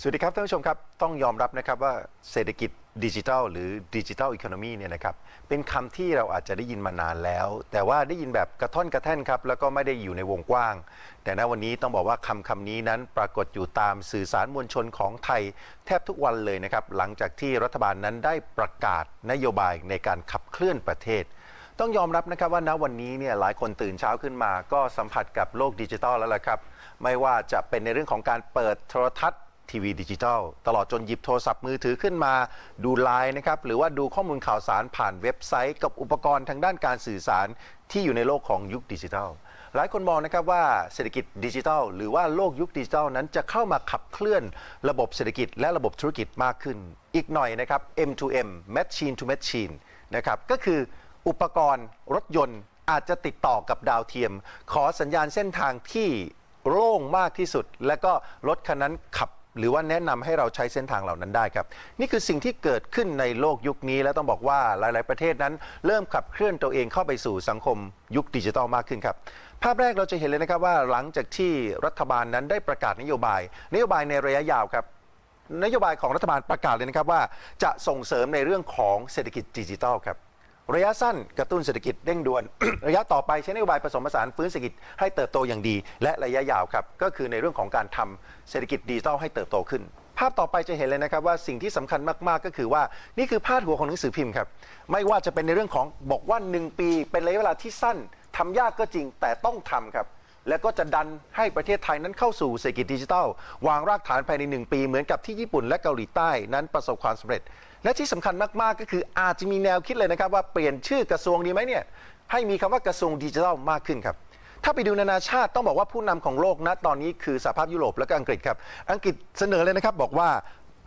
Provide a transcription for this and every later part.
สวัสดีครับท่านผู้ชมครับ ต้องยอมรับนะครับว่าเศรษฐกิจดิจิทัลหรือดิจิทัลอีโคโนมีเนี่ยนะครับเป็นคำที่เราอาจจะได้ยินมานานแล้ว แต่ว่าได้ยินแบบกระท่อนกระแท่นครับ แล้วก็ไม่ได้อยู่ในวงกว้าง แต่ณวันนี้ต้องบอกว่าคำคำนี้นั้นปรากฏอยู่ตามสื่อสารมวลชนของไทย แทบทุกวันเลยนะครับ หลังจากที่รัฐบาลนั้นได้ประกาศนโยบายในการขับเคลื่อนประเทศต้องยอมรับนะครับว่าณวันนี้เนี่ยหลายคนตื่นเช้าขึ้นมา ก็สัมผัสกับโลกดิจิทัลแล้วล่ะครับ ไม่ว่าจะเป็นในเรื่องของการเปิดโทรทัศน์ ทีวีดิจิทัล ตลอดจนหยิบโทรศัพท์มือถือขึ้นมาดูไลน์นะครับหรือว่าดูข้อมูลข่าวสารผ่านเว็บไซต์ กับอุปกรณ์ทางด้านการสื่อสารที่อยู่ในโลกของยุคดิจิทัล หลายคนมองนะครับว่าเศรษฐกิจดิจิทัล หรือว่าโลกยุคดิจิทัลนั้นจะเข้ามาขับเคลื่อนระบบเศรษฐกิจและระบบธุรกิจมากขึ้น อีกหน่อยนะครับ M2M Machine to Machine นะครับก็คืออุปกรณ์รถยนต์อาจจะติดต่อกับดาวเทียม ขอสัญญาณเส้นทางที่โล่งมากที่สุด และก็รถคันนั้นขับ หรือว่าแนะนำให้เราใช้เส้นทางเหล่านั้นได้ครับ นี่คือสิ่งที่เกิดขึ้นในโลกยุคนี้และต้องบอกว่าหลาย ๆ ประเทศนั้น เริ่มขับเคลื่อนตัวเองเข้าไปสู่สังคมยุคดิจิทัลมากขึ้นครับภาพแรกเราจะเห็นเลยนะครับว่าหลังจากที่รัฐบาลนั้นได้ประกาศนโยบาย นโยบายในระยะยาวครับนโยบายของรัฐบาลประกาศเลยนะครับว่า จะส่งเสริมในเรื่องของเศรษฐกิจดิจิทัลครับ ระยะสั้นกระตุ้นเศรษฐกิจเร่งด่วน ระยะต่อไปใช้นโยบายผสมผสานฟื้นเศรษฐกิจให้เติบโตอย่างดี และระยะยาวครับก็คือในเรื่องของการทำเศรษฐกิจดิจิทัลให้เติบโตขึ้น ภาพต่อไปจะเห็นเลยนะครับว่าสิ่งที่สำคัญมากๆก็คือว่านี่คือพาดหัวของหนังสือพิมพ์ครับไม่ว่าจะเป็นในเรื่องของบอกว่า 1 ปี เป็นระยะเวลาที่สั้นทำยากก็จริงแต่ต้องทำครับ แล้วก็จะดันให้ประเทศไทยนั้นเข้าสู่เศรษฐกิจดิจิทัล วางรากฐานภายใน 1 ปี เหมือนกับที่ญี่ปุ่นและเกาหลีใต้นั้นประสบความสำเร็จ และที่สำคัญมาก ๆ ก็คืออาจจะมีแนวคิดเลยนะครับว่าเปลี่ยนชื่อกระทรวงดีไหมเนี่ยให้มีคำว่ากระทรวงดิจิทัลมากขึ้นครับถ้าไปดูนานาชาติต้องบอกว่าผู้นำของโลกณตอนนี้คือสหภาพยุโรปและก็อังกฤษครับ อังกฤษเสนอเลยนะครับบอกว่า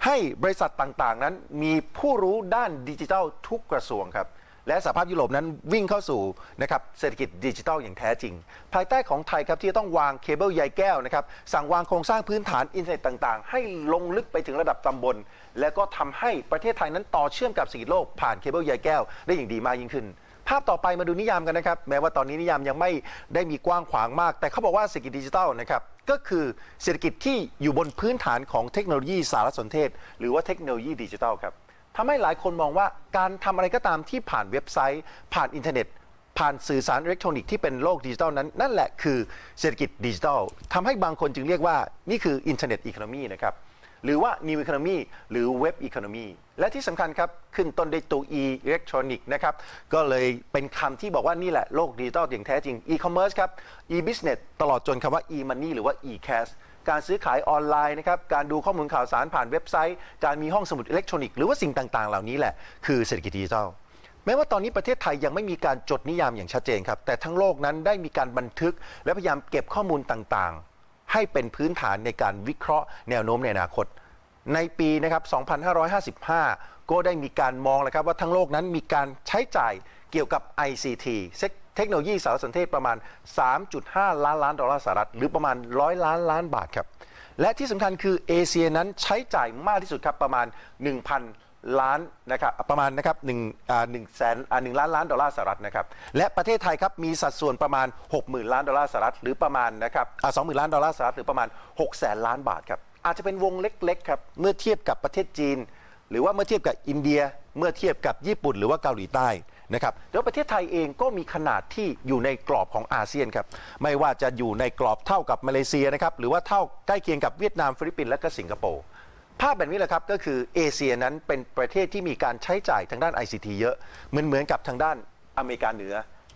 ให้บริษัทต่างๆ นั้นมีผู้รู้ด้านดิจิทัลทุกกระทรวงครับ และสหภาพยุโรปนั้นวิ่งเข้าสู่นะครับเศรษฐกิจดิจิทัลอย่างแท้จริง ภายใต้ของไทยครับที่จะต้องวางเคเบิลใยแก้วนะครับสั่งวางโครงสร้างพื้นฐานอินเทอร์เน็ตต่างๆ ให้ลงลึกไปถึงระดับตำบล และก็ทำให้ประเทศไทยนั้นต่อเชื่อมกับเศรษฐกิจโลกผ่านเคเบิลใยแก้ว ได้อย่างดีมากยิ่งขึ้นภาพต่อไปมาดูนิยามกันนะครับ แม้ว่าตอนนี้นิยามยังไม่ได้มีกว้างขวางมาก แต่เขาบอกว่าเศรษฐกิจดิจิทัลนะครับก็คือเศรษฐกิจที่อยู่บนพื้นฐานของเทคโนโลยีสารสนเทศ หรือว่าเทคโนโลยีดิจิทัลครับ ทำให้หลายคนมองว่าการทำอะไรก็ตามที่ผ่านเว็บไซต์ ผ่านอินเทอร์เน็ต ผ่านสื่อสารอิเล็กทรอนิกส์ที่เป็นโลกดิจิทัลนั้น นั่นแหละคือเศรษฐกิจดิจิทัลทำให้บางคนจึงเรียกว่านี่คืออินเทอร์เน็ตอีโคโนมีนะครับหรือว่า New Economy หรือ Web Economy และที่สำคัญครับ ขึ้นต้นด้วยตัว E อิเล็กทรอนิกส์นะครับ ก็เลยเป็นคำที่บอกว่านี่แหละโลกดิจิทัลอย่างแท้จริง E-commerce ครับ E-business ตลอดจนคำว่า E-money หรือว่า E-cash การซื้อขายออนไลน์นะครับการดูข้อมูลข่าวสารผ่านเว็บไซต์ การมีห้องสมุดอิเล็กทรอนิกส์หรือว่าสิ่งต่างๆ เหล่านี้แหละคือเศรษฐกิจดิจิทัลแม้ว่าตอนนี้ประเทศไทยยังไม่มีการจดนิยามอย่างชัดเจนครับ แต่ทั้งโลกนั้นได้มีการบันทึก และพยายามเก็บข้อมูลต่างๆ ให้เป็นพื้นฐานในการวิเคราะห์แนวโน้มในอนาคต ในปีนะครับ 2555 ก็ได้มีการมองแล้วครับว่าทั้งโลกนั้นมีการใช้จ่ายเกี่ยวกับ ICT เเทคโนโลยีสารสนเทศประมาณ 3.5 ล้านล้านดอลลาร์สหรัฐ หรือประมาณ 100 ล้านล้านบาทครับ และที่สำคัญคือเอเชียนั้นใช้จ่ายมากที่สุดครับประมาณ 1,000 ล้านนะครับประมาณนะครับหนึ่งอ่าหนึ่งแสนอ่าหนึ่งล้านล้านดอลลาร์สหรัฐนะครับและประเทศไทยครับมีสัดส่วนประมาณ 60,000 ล้านดอลลาร์สหรัฐหรือประมาณนะครับอ่า20,000ล้านดอลลาร์สหรัฐหรือประมาณ6แสนล้านบาทครับอาจจะเป็นวงเล็กๆครับเมื่อเทียบกับประเทศจีน หรือว่าเมื่อเทียบกับอินเดีย เมื่อเทียบกับญี่ปุ่น หรือว่าเกาหลีใต้ นะครับแล้วประเทศไทยเองก็มีขนาดที่อยู่ในกรอบของอาเซียนครับไม่ว่าจะอยู่ในกรอบเท่ากับมาเลเซียนะครับหรือว่าเท่าใกล้เคียงกับเวียดนามฟิลิปปินส์และก็สิงคโปร์ภาพแบบนี้แหละครับก็คือเอเชียนั้นเป็นประเทศที่มีการใช้จ่ายทางด้าน ICT เยอะเหมือนเหมือนกับทางด้านอเมริกาเหนือ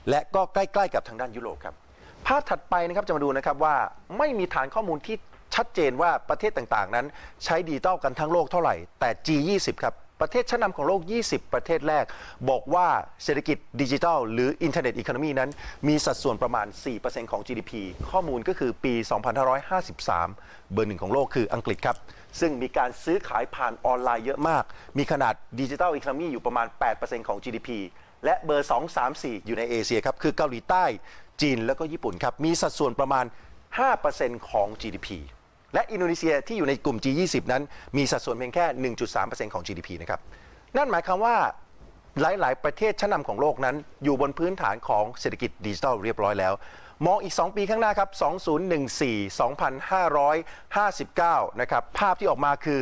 และก็ใกล้ๆกับทางด้านยุโรปครับภาพถัดไปนะครับจะมาดูนะครับว่าไม่มีฐานข้อมูลที่ชัดเจนว่าประเทศต่างๆ นั้นใช้ดิจิตอลกันทั้งโลกเท่าไหร่ แต่ G20 ครับ ประเทศชั้นนำของโลก 20 ประเทศแรก บอกว่าเศรษฐกิจดิจิทัล หรืออินเทอร์เน็ตอีโคโนมีนั้น มีสัดส่วนประมาณ 4%ของ GDP ข้อมูลก็คือปี 2553 เบอร์หนึ่งของโลกคืออังกฤษครับ ซึ่งมีการซื้อขายผ่านออนไลน์เยอะมาก มีขนาดดิจิทัลอีโคโนมีอยู่ประมาณ 8%ของ GDP และเบอร์ 2 3 4 อยู่ในเอเชียครับคือเกาหลีใต้จีนแล้วก็ญี่ปุ่นครับมีสัดส่วนประมาณ 5%ของ GDP และอินโดนีเซียที่อยู่ในกลุ่ม G20 นั้น มีสัดส่วนเพียงแค่ 1.3%ของ GDP นะครับ นั่นหมายความว่าหลาย ๆ ประเทศชั้นนำของโลกนั้น อยู่บนพื้นฐานของเศรษฐกิจดิจิทัลเรียบร้อยแล้ว มองอีก 2 ปีข้างหน้าครับ 2014 2559 นะครับ ภาพที่ออกมาคือ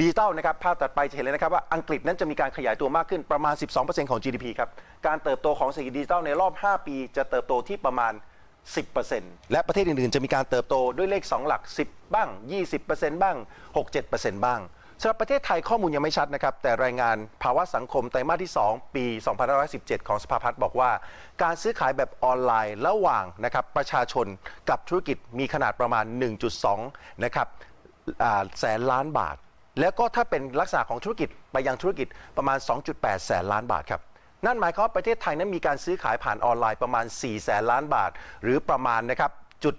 ดิจิทัลนะครับ ภาพตัดไปจะเห็นเลยนะครับว่าอังกฤษนั้นจะมีการขยายตัวมากขึ้นประมาณ 12%ของ GDP ครับ การเติบโตของเศรษฐกิจดิจิทัลในรอบ 5 ปี จะเติบโตที่ประมาณ 10%และประเทศอื่นๆ จะมีการเติบโตด้วยเลข 2 หลัก 10 บ้าง 20%บ้าง 6-7%บ้างสำหรับประเทศไทยข้อมูลยังไม่ชัดนะครับ แต่รายงานภาวะสังคมไตรมาสที่ 2 ปี 2517 ของสภาพัฒน์บอกว่า การซื้อขายแบบออนไลน์ระหว่างนะครับประชาชนกับธุรกิจมีขนาดประมาณ 1.2 นะครับแสนล้านบาท แล้วก็ถ้าเป็นลักษณะของธุรกิจไปยังธุรกิจประมาณ 2.8 แสนล้านบาทครับ นั่นหมายความว่าประเทศไทยนั้นมีการซื้อขายผ่านออนไลน์ประมาณ 4 แสนล้านบาท หรือประมาณนะครับจุด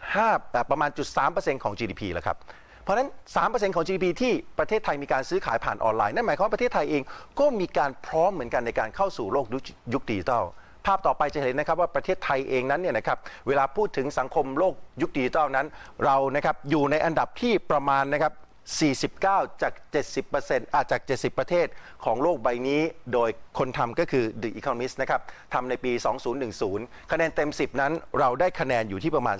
5แต่ประมาณจุด3%ของ GDP แล้วครับเพราะฉะนั้น 3%ของ GDP ที่ประเทศไทยมีการซื้อขายผ่านออนไลน์ นั่นหมายความว่าประเทศไทยเองก็มีการพร้อมเหมือนกันในการเข้าสู่โลกยุคดิจิทัล ภาพต่อไปจะเห็นนะครับว่าประเทศไทยเองนั้นเนี่ยนะครับ เวลาพูดถึงสังคมโลกยุคดิจิทัลนั้น เรานะครับอยู่ในอันดับที่ประมาณนะครับ 49 จาก 70%อาจจาก 70 ประเทศของโลกใบนี้ โดยคนทำก็คือ The Economist นะครับทำในปี 2010 คะแนนเต็ม 10 นั้น เราได้คะแนนอยู่ที่ประมาณ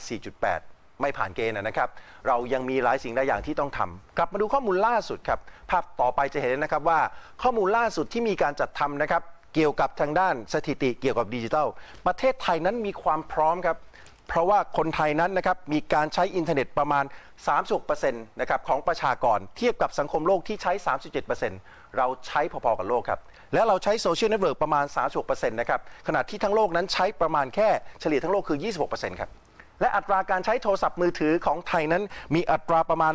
4.8ไม่ผ่านเกณฑ์นะครับ เรายังมีหลายสิ่งหลายอย่างที่ต้องทำกลับมาดูข้อมูลล่าสุดครับ ภาพต่อไปจะเห็นนะครับว่าข้อมูลล่าสุดที่มีการจัดทำนะครับ เกี่ยวกับทางด้านสถิติเกี่ยวกับดิจิทัล ประเทศไทยนั้นมีความพร้อมครับ เพราะว่าคนไทยนั้นนะครับมีการใช้อินเทอร์เน็ตประมาณ36%นะครับของประชากรเทียบกับสังคมโลกที่ใช้ 37%เราใช้พอๆกับโลกครับ และเราใช้โซเชียลเน็ตเวิร์กประมาณ 36%นะครับขณะที่ทั้งโลกนั้นใช้ประมาณแค่เฉลี่ยทั้งโลกคือ 26%ครับและอัตราการใช้โทรศัพท์มือถือของไทยนั้น มีอัตราประมาณ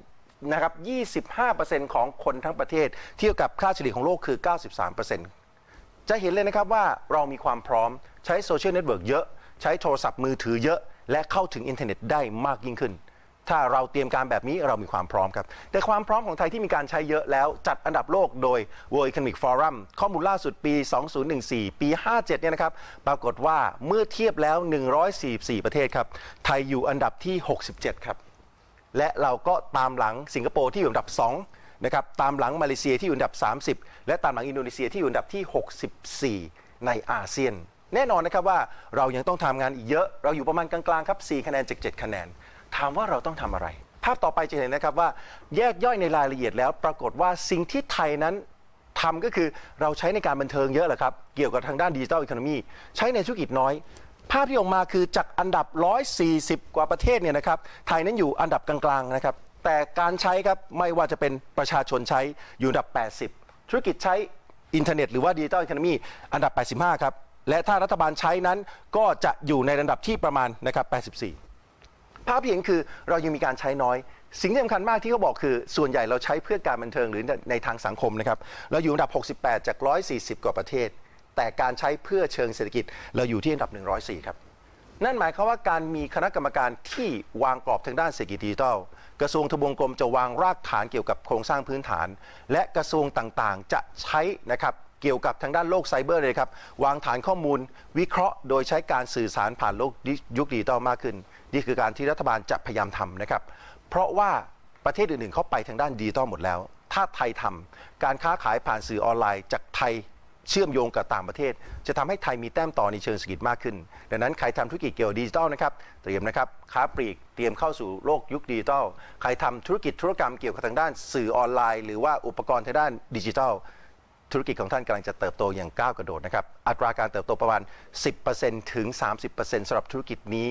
100นะครับ25%ของคนทั้งประเทศ เทียบกับค่าเฉลี่ยของโลกคือ 93%จะเห็นเลยนะครับว่าเรามีความพร้อมใช้โซเชียลเน็ตเวิร์กเยอะ ใช้โทรศัพท์มือถือเยอะ และเข้าถึงอินเทอร์เน็ตได้มากยิ่งขึ้น ถ้าเราเตรียมการแบบนี้เรามีความพร้อมครับ แต่ความพร้อมของไทยที่มีการใช้เยอะแล้วจัดอันดับโลกโดย World Economic Forum ข้อมูลล่าสุดปี 2014 ปี 57 เนี่ยนะครับ ปรากฏว่าเมื่อเทียบแล้ว 144 ประเทศครับ ไทยอยู่อันดับที่ 67 ครับ และเราก็ตามหลังสิงคโปร์ที่อยู่อันดับ 2นะครับตามหลังมาเลเซียที่อยู่อันดับ 30 และตามหลังอินโดนีเซียที่อยู่อันดับที่ 64 ในอาเซียน แน่นอนนะครับว่าเรายังต้องทำงานอีกเยอะ เราอยู่ประมาณกลางๆครับ4คะแนนจาก7คะแนน ถามว่าเราต้องทำอะไร ภาพต่อไปจะเห็นนะครับว่าแยกย่อยในรายละเอียดแล้ว ปรากฏว่าสิ่งที่ไทยนั้นทำก็คือเราใช้ในการบันเทิงเยอะแหละครับ เกี่ยวกับทางด้านดิจิทัลอีโคโนมีใช้ในธุรกิจน้อย ภาพที่ออกมาคือจากอันดับ 140 กว่าประเทศเนี่ยนะครับไทยนั้นอยู่อันดับกลางๆนะครับแต่การใช้ครับไม่ว่าจะเป็นประชาชนใช้อยู่อันดับ 80 ธุรกิจใช้อินเทอร์เน็ตหรือว่าดิจิทัลอีโคโนมีอันดับ 85 ครับ และถ้ารัฐบาลใช้นั้นก็จะอยู่ในระดับที่ประมาณนะครับ84 ภาพที่เห็นคือเรายังมีการใช้น้อย สิ่งที่สำคัญมากที่เขาบอกคือ ส่วนใหญ่เราใช้เพื่อการบันเทิงหรือในทางสังคมนะครับเราอยู่อันดับ 68 จาก 140 กว่าประเทศ แต่การใช้เพื่อเชิงเศรษฐกิจ เราอยู่ที่อันดับ 104 ครับนั่นหมายความว่าการมีคณะกรรมการที่วางกรอบทางด้านเศรษฐกิจดิจิทัล กระทรวงทบวงกรมจะวางรากฐานเกี่ยวกับโครงสร้างพื้นฐาน และกระทรวงต่างๆ จะใช้นะครับเกี่ยวกับทางด้านโลกไซเบอร์เลยครับ วางฐานข้อมูล วิเคราะห์ โดยใช้การสื่อสารผ่านโลกยุคดิจิทัลมากขึ้น นี่คือการที่รัฐบาลจะพยายามทำนะครับ เพราะว่าประเทศอื่นๆ เขาไปทางด้านดิจิทัลหมดแล้ว ถ้าไทยทำการค้าขายผ่านสื่อออนไลน์จากไทย เชื่อมโยงกับต่างประเทศ จะทำให้ไทยมีแต้มต่อในเชิงเศรษฐกิจมากขึ้น ดังนั้นใครทำธุรกิจเกี่ยวดิจิทัลนะครับเตรียมนะครับค้าปลีกเตรียมเข้าสู่โลกยุคดิจิทัลใครทำธุรกิจธุรกรรมเกี่ยวกับทางด้านสื่อออนไลน์ หรือว่าอุปกรณ์ทางด้านดิจิทัลธุรกิจของท่านกำลังจะเติบโตอย่างก้าวกระโดดนะครับ อัตราการเติบโตประมาณ 10%ถึง 30%สำหรับธุรกิจนี้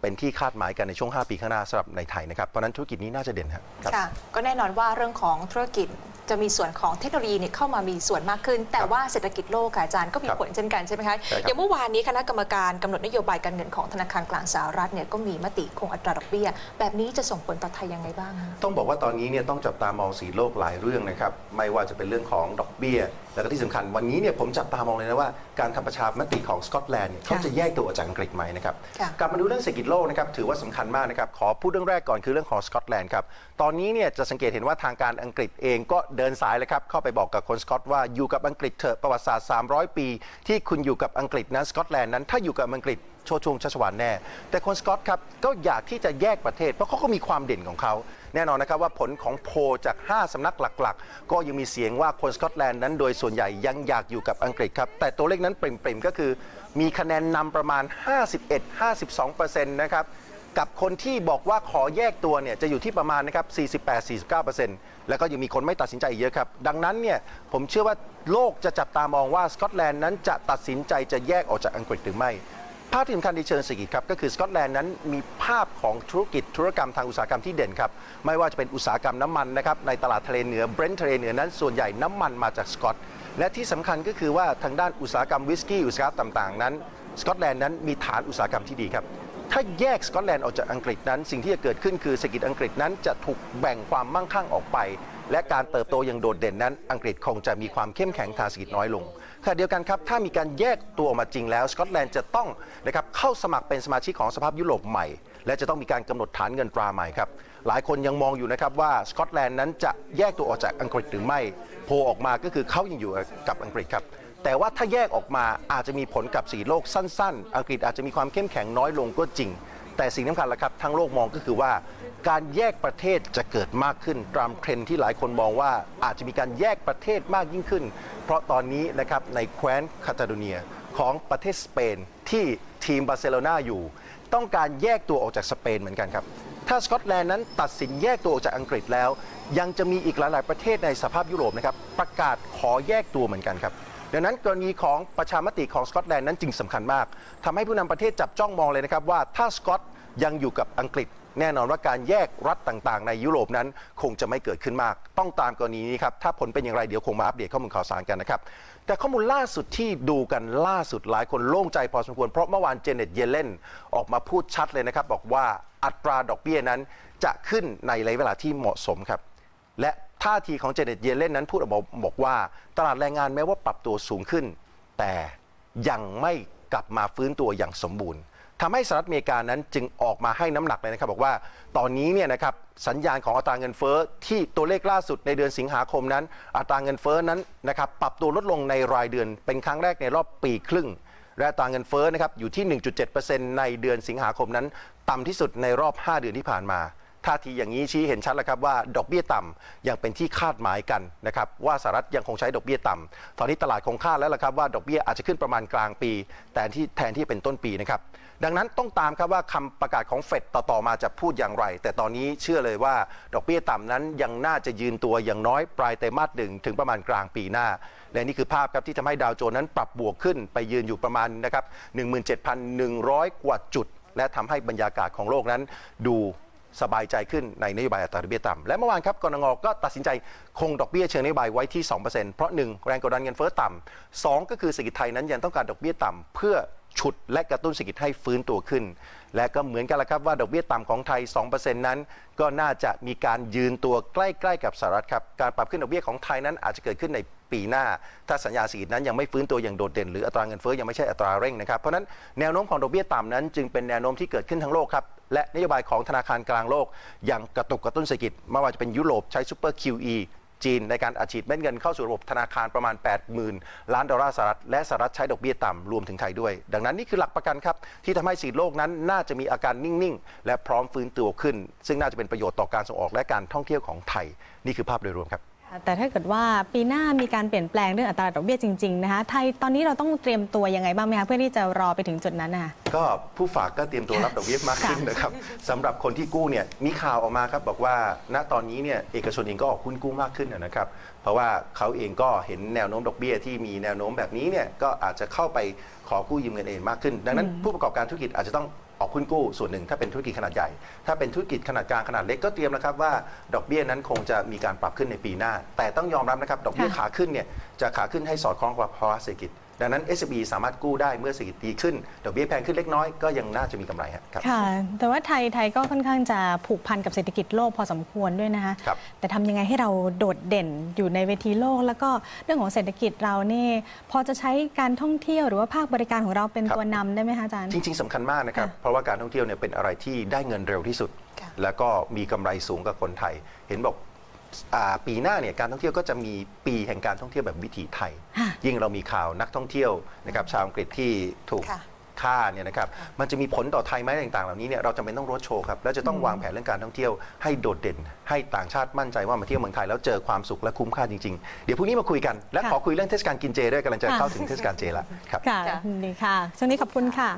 เป็นที่คาดหมายกันในช่วง 5 ปีข้างหน้าสำหรับในไทยนะครับ เพราะนั้นธุรกิจนี้น่าจะเด่นครับครับค่ะก็แน่นอนว่าเรื่องของธุรกิจ จะมีส่วนของเทคโนโลยีเนี่ยเข้ามามีส่วนมากขึ้น แต่ว่าเศรษฐกิจโลกค่ะอาจารย์ก็มีครับผลเช่นกันใช่ไหมคะใช่ครับอย่างเมื่อวานนี้คณะกรรมการกำหนดนโยบายการเงินของธนาคารกลางสหรัฐเนี่ยก็มีมติคงอัตราดอกเบี้ย แบบนี้จะส่งผลต่อไทยยังไงบ้างคะต้องบอกว่าตอนนี้เนี่ยต้องจับตามองสีโลกหลายเรื่องนะครับไม่ว่าจะเป็นเรื่องของดอกเบี้ย แล้วก็ที่สำคัญวันนี้เนี่ยผมจับตามองเลยนะว่าการทำประชามติของสกอตแลนด์เนี่ยเขาจะแยกตัวออกจากอังกฤษไหมนะครับค่ะกลับมาดูเรื่องเศรษฐกิจโลกนะครับถือว่าสำคัญมากนะครับขอพูดเรื่องแรกก่อนคือเรื่องของสกอตแลนด์ครับตอนนี้เนี่ยจะสังเกตเห็นว่าทางการอังกฤษเองก็เดินสายเลยครับ เข้าไปบอกกับคนสกอตว่าอยู่กับอังกฤษเถอะประวัติศาสตร์ 300 ปี ที่คุณอยู่กับอังกฤษนั้นสกอตแลนด์นั้นถ้าอยู่กับอังกฤษโชชวงชัชวานแน่ แต่คนสกอตครับก็อยากที่จะแยกประเทศ เพราะเขาก็มีความเด่นของเขาแน่นอนนะครับว่าผลของโพจาก 5 สำนักหลักๆ ก็ยังมีเสียงว่าคนสกอตแลนด์นั้นโดยส่วนใหญ่ยังอยากอยู่กับอังกฤษครับ แต่ตัวเลขนั้นเปริ่มๆก็คือ มีคะแนนนำประมาณ 51-52%นะครับกับคนที่บอกว่าขอแยกตัวเนี่ยจะอยู่ที่ประมาณนะครับ 48-49% แล้วก็ยังมีคนไม่ตัดสินใจอีกเยอะครับ ดังนั้นเนี่ยผมเชื่อว่าโลกจะจับตามองว่าสกอตแลนด์นั้นจะตัดสินใจจะแยกออกจากอังกฤษหรือไม่ ภาพที่สำคัญในเชิงเศรษฐกิจครับก็คือสกอตแลนด์นั้นมีภาพของธุรกิจธุรกรรมทางอุตสาหกรรมที่เด่นครับ ไม่ว่าจะเป็นอุตสาหกรรมน้ำมันนะครับในตลาดทะเลเหนือเบรนท์ทะเลเหนือนั้นส่วนใหญ่น้ำมันมาจากสกอตและที่สำคัญก็คือว่าทางด้านอุตสาหกรรมวิสกี้อุตสาหกรรมต่างๆนั้นสกอตแลนด์นั้นมีฐานอุตสาหกรรมที่ดีครับ ถ้าแยกสกอตแลนด์ออกจากอังกฤษนั้น สิ่งที่จะเกิดขึ้นคือเศรษฐกิจอังกฤษนั้นจะถูกแบ่งความมั่งคั่งออกไป และการเติบโตอย่างโดดเด่นนั้น อังกฤษคงจะมีความเข้มแข็งทางเศรษฐกิจน้อยลงขณะเดียวกันครับถ้ามีการแยกตัวออกมาจริงแล้วสกอตแลนด์จะต้องนะครับเข้าสมัครเป็นสมาชิกของสภาพยุโรปใหม่ และจะต้องมีการกำหนดฐานเงินตราใหม่ครับหลายคนยังมองอยู่นะครับว่าสกอตแลนด์นั้นจะแยกตัวออกจากอังกฤษหรือไม่โพลออกมาก็คือเขายังอยู่กับอังกฤษครับ แต่ว่าถ้าแยกออกมาอาจจะมีผลกับสีโลกสั้น ๆ อังกฤษอาจจะมีความเข้มแข็งน้อยลงก็จริง แต่สิ่งสำคัญละครับทั้งโลกมองก็คือว่า การแยกประเทศจะเกิดมากขึ้นตามเทรนที่หลายคนมองว่าอาจจะมีการแยกประเทศมากยิ่งขึ้น เพราะตอนนี้นะครับในแคว้นคาตาโดเนียของประเทศสเปนที่ทีมบาร์เซโลนาอยู่ ต้องการแยกตัวออกจากสเปนเหมือนกันครับถ้าสกอตแลนด์นั้นตัดสินแยกตัวออกจากอังกฤษแล้ว ยังจะมีอีกหลาย ๆ ประเทศในสภาพยุโรปนะครับประกาศขอแยกตัวเหมือนกันครับ ดังนั้นกรณีของประชามติของสกอตแลนด์นั้นจึงสำคัญมากทำให้ผู้นำประเทศจับจ้องมองเลยนะครับว่าถ้าสกอตยังอยู่กับอังกฤษแน่นอนว่าการแยกรัฐต่างๆ ในยุโรปนั้นคงจะไม่เกิดขึ้นมาก ต้องตามกรณีนี้ครับ ถ้าผลเป็นอย่างไรเดี๋ยวคงมาอัปเดตข้อมูลข่าวสารกันนะครับ แต่ข้อมูลล่าสุดที่ดูกันล่าสุดหลายคนโล่งใจพอสมควร เพราะเมื่อวานเจเน็ตเยเลนออกมาพูดชัดเลยนะครับ บอกว่าอัตราดอกเบี้ยนั้นจะขึ้นในระยะเวลาที่เหมาะสมครับ และ ท่าทีของเจเน็ตเยเลนนั้นพูดออกมาบอกว่า ตลาดแรงงานแม้ว่าปรับตัวสูงขึ้น แต่ยังไม่กลับมาฟื้นตัวอย่างสมบูรณ์ทำให้สหรัฐอเมริกานั้นจึงออกมาให้น้ำหนักเลยนะครับ บอกว่าตอนนี้เนี่ยนะครับสัญญาณของอัตราเงินเฟ้อที่ตัวเลขล่าสุดในเดือนสิงหาคมนั้น อัตราเงินเฟ้อนั้นนะครับปรับตัวลดลงในรายเดือนเป็นครั้งแรกในรอบปีครึ่งและอัตราเงินเฟ้อนะครับอยู่ที่ 1.7%ในเดือนสิงหาคมนั้น ต่ำที่สุดในรอบ 5 เดือนที่ผ่านมา ท่าทีอย่างนี้ชี้เห็นชัดแล้วครับว่าดอกเบี้ยต่ำยังเป็นที่คาดหมายกันนะครับว่าสหรัฐยังคงใช้ดอกเบี้ยต่ำตอนนี้ตลาดคงคาดแล้วล่ะครับว่าดอกเบี้ยอาจจะขึ้นประมาณกลางปี แต่ที่แทนที่เป็นต้นปีนะครับดังนั้นต้องตามครับว่าคำประกาศของเฟดต่อๆมาจะพูดอย่างไร แต่ตอนนี้เชื่อเลยว่าดอกเบี้ยต่ำนั้นยังน่าจะยืนตัวอย่างน้อยปลายไตรมาสหนึ่งถึงประมาณกลางปีหน้า และนี่คือภาพครับที่ทำให้ดาวโจนส์นั้นปรับบวกขึ้นไปยืนอยู่ประมาณนะครับ17,100 กว่าจุด และทำให้บรรยากาศของโลกนั้นดู สบายใจขึ้นในนโยบายอัตราดอกเบี้ยต่ำและเมื่อวานครับกรงงก็ตัดสินใจคงดอกเบี้ยเชิงนโยบายไว้ที่ 2%เพราะ 1 แรงกดดันเงินเฟ้อต่ำสองก็คือเศรษฐกิจไทยนั้นยังต้องการดอกเบี้ยต่ำเพื่อ ฉุดและกระตุ้นเศรษฐกิจให้ฟื้นตัวขึ้น และก็เหมือนกันละครับว่าดอกเบี้ยต่ำของไทย 2%นั้น ก็น่าจะมีการยืนตัวใกล้ๆกับสหรัฐครับการปรับขึ้นดอกเบี้ยของไทยนั้นอาจจะเกิดขึ้นในปีหน้า ถ้าสัญญาณเศรษฐกิจนั้นยังไม่ฟื้นตัวอย่างโดดเด่นหรืออัตราเงินเฟ้อยังไม่ใช่อัตราเร่งนะครับเพราะนั้นแนวโน้มของดอกเบี้ยต่ำนั้น จึงเป็นแนวโน้มที่เกิดขึ้นทั้งโลกครับและนโยบายของธนาคารกลางโลกยังกระตุกกระตุ้นเศรษฐกิจไม่ว่าจะเป็นยุโรปใช้ซูเปอร์ QE จีนในการอัดฉีดเม็ดเงินเข้าสู่ระบบธนาคารประมาณ 80,000 ล้านดอลลาร์สหรัฐและสหรัฐใช้ดอกเบี้ยต่ำรวมถึงไทยด้วย ดังนั้นนี่คือหลักประกันครับที่ทำให้สีโลกนั้นน่าจะมีอาการนิ่งๆ และพร้อมฟื้นตัวขึ้น ซึ่งน่าจะเป็นประโยชน์ต่อการส่งออกและการท่องเที่ยวของไทย นี่คือภาพโดยรวมครับ แต่ถ้าเกิดว่าปีหน้ามีการเปลี่ยนแปลงเรื่องอัตราดอกเบี้ยจริงๆนะคะไทยตอนนี้เราต้องเตรียมตัวยังไงบ้างไหมคะเพื่อที่จะรอไปถึงจุดนั้นนะคะ ก็ผู้ฝากก็เตรียมตัวรับดอกเบี้ยมากขึ้นนะครับสำหรับคนที่กู้เนี่ยมีข่าวออกมาครับบอกว่าณตอนนี้เนี่ยเอกชนเองก็ออกหุ้นกู้มากขึ้นนะครับเพราะว่าเขาเองก็เห็นแนวโน้มดอกเบี้ยที่มีแนวโน้มแบบนี้เนี่ยก็อาจจะเข้าไปขอกู้ยืมเงินเองมากขึ้น ดังนั้นผู้ประกอบการธุรกิจอาจจะต้อง ออกหุ้นกู้ส่วนหนึ่งถ้าเป็นธุรกิจขนาดใหญ่ ถ้าเป็นธุรกิจขนาดกลางขนาดเล็กก็เตรียมนะครับว่าดอกเบี้ยนั้นคงจะมีการปรับขึ้นในปีหน้า แต่ต้องยอมรับนะครับดอกเบี้ยค่ะขาขึ้นเนี่ยจะขาขึ้นให้สอดคล้องกับภาวะเศรษฐกิจ ดังนั้น SCB สามารถกู้ได้เมื่อเศรษฐกิจดีขึ้นดอกเบี้ยแพงขึ้นเล็กน้อยก็ยังน่าจะมีกำไรครับ ค่ะ แต่ว่าไทยไทยก็ค่อนข้างจะผูกพันกับเศรษฐกิจโลกพอสมควรด้วยนะคะครับ แต่ทำยังไงให้เราโดดเด่นอยู่ในเวทีโลก แล้วก็เรื่องของเศรษฐกิจเรานี่ พอจะใช้การท่องเที่ยวหรือว่าภาคบริการของเราเป็นครับตัวนำได้ไหมคะอาจารย์ จริง ๆสำคัญมากนะครับ ค่ะเพราะว่าการท่องเที่ยวเนี่ยเป็นอะไรที่ได้เงินเร็วที่สุด ค่ะ แล้วก็มีกำไรสูงกับคนไทย เห็นบอกอ่า ปีหน้าเนี่ยการท่องเที่ยวก็จะมีปีแห่งการท่องเที่ยวแบบวิถีไทยค่ะยิ่งเรามีข่าวนักท่องเที่ยวนะครับชาวอังกฤษที่ถูกค่ะค่าเนี่ยนะครับมันจะมีผลต่อไทยไหมต่างๆ เหล่านี้เนี่ยเราจำเป็นต้องรถโชว์ครับแล้วจะต้องวางแผนเรื่องการท่องเที่ยวให้โดดเด่น ให้ต่างชาติมั่นใจว่ามาเที่ยวเมืองไทยแล้วเจอความสุขและคุ้มค่าจริงๆ เดี๋ยวพรุ่งนี้มาคุยกันและค่ะขอคุยเรื่องเทศกาลกินเจด้วยกำลังจะค่ะเข้าถึงเทศกาลเจละครับค่ะค่ะดีค่ะช่วงนี้ขอบคุณค่ะ